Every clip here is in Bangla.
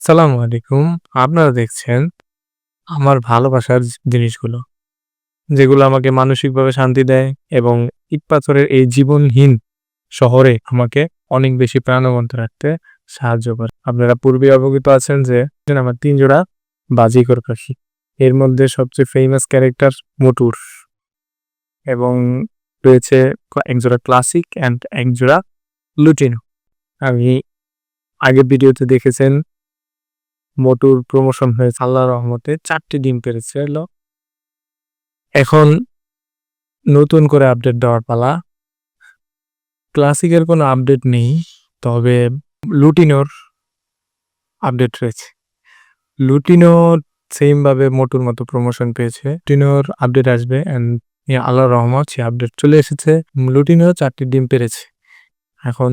সালামু আলাইকুম। আপনারা দেখছেন আমার ভালোবাসার জিনিসগুলো, যেগুলো আমাকে মানসিকভাবে শান্তি দেয় এবং ইট পাথরের এই জীবনহীন শহরে আমাকে অনেক বেশি প্রাণবন্ত রাখতে সাহায্য করে। আপনারা পূর্বে অবগত আছেন যে, আমার তিন জোড়া বাজিকর পাখি। এর মধ্যে সবচেয়ে ফেমাস ক্যারেক্টার মোটুর। এবং রয়েছে একজোড়া ক্লাসিক অ্যান্ড একজোড়া লুটিনো আমি আগের ভিডিওতে দেখেছেন, মোটুর প্রমোশন হয়েছে। আল্লাহ রহমতে চারটি ডিম পেরেছে, হলো এখন নতুন করে আপডেট দেওয়ার পালা। ক্লাসিকের কোনো আপডেট নেই, তবে লুটিনোর আপডেট রয়েছে। লুটিনো সেম ভাবে মোটুর মতো প্রমোশন পেয়েছে। লুটিনোর আপডেট আসবে অ্যান্ড আল্লাহ রহমত সে আপডেট চলে এসেছে। লুটিনো চারটি ডিম পেরেছে। এখন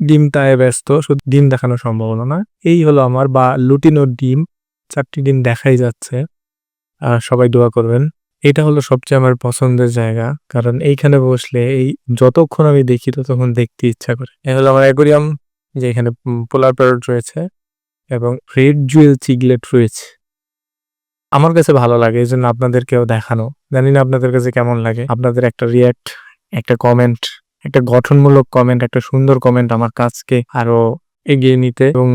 ডিম তায়ে ব্যস্ত, শুধু ডিম দেখানো সম্ভব হলো না। এই হলো আমার বা লুটিনোর ডিম, চারটি ডিম দেখাই যাচ্ছে। আর সবাই দোয়া করবেন। এটা হলো সবচেয়ে আমার পছন্দের জায়গা। কারণ এইখানে বসলে এই যতক্ষণ আমি দেখি ততক্ষণ দেখতে ইচ্ছা করে। এ হলো আমার অ্যাকোরিয়াম যে এখানে পোলার প্যারট রয়েছে এবং রেড জুয়েল চিগলেট রয়েছে। আমার কাছে ভালো লাগে এই জন্য আপনাদেরকেও দেখানো। জানি না আপনাদের কাছে কেমন লাগে। আপনাদের একটা রিয়াক্ট একটা কমেন্ট একটা গঠনমূলক কমেন্ট একটা সুন্দর কমেন্ট আমার কাজকে আরও এগিয়ে নিতে এবং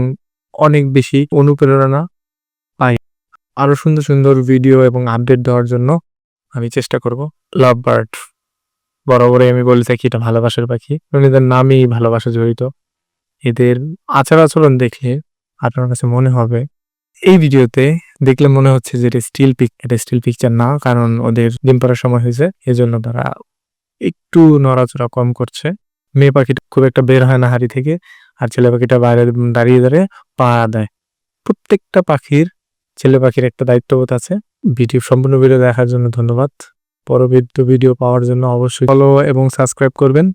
অনেক বেশি অনুপ্রেরণা পাই। আরও সুন্দর সুন্দর ভিডিও এবং আপডেট দেওয়ার জন্য আমি চেষ্টা করব। লাভ বার্ড বরাবরই আমি বলে থাকি এটা ভালোবাসার পাখি। এদের নামই ভালোবাসা জড়িত। এদের আচার আচরণ দেখলে আপনার কাছে মনে হবে এই ভিডিওতে দেখলে মনে হচ্ছে যে এটা স্টিল পিক এটা স্টিল পিকচার না, কারণ ওদের ডিম পাড়ার সময় হয়েছে, এজন্য তারা একটু নড়াচড়া কম করছে। মেয়ে পাখিটা খুব একটা বের হয় না হাড়ি থেকে, আর ছেলে পাখিটা বাইরে দাঁড়িয়ে দাঁড়িয়ে পা দেয়। প্রত্যেকটা পাখির, ছেলে পাখির একটা দায়িত্ববোধ আছে। ভিডিও, সম্পূর্ণ ভিডিও দেখার জন্য ধন্যবাদ। পরবর্তী ভিডিও পাওয়ার জন্য অবশ্যই ফলো এবং সাবস্ক্রাইব করবেন।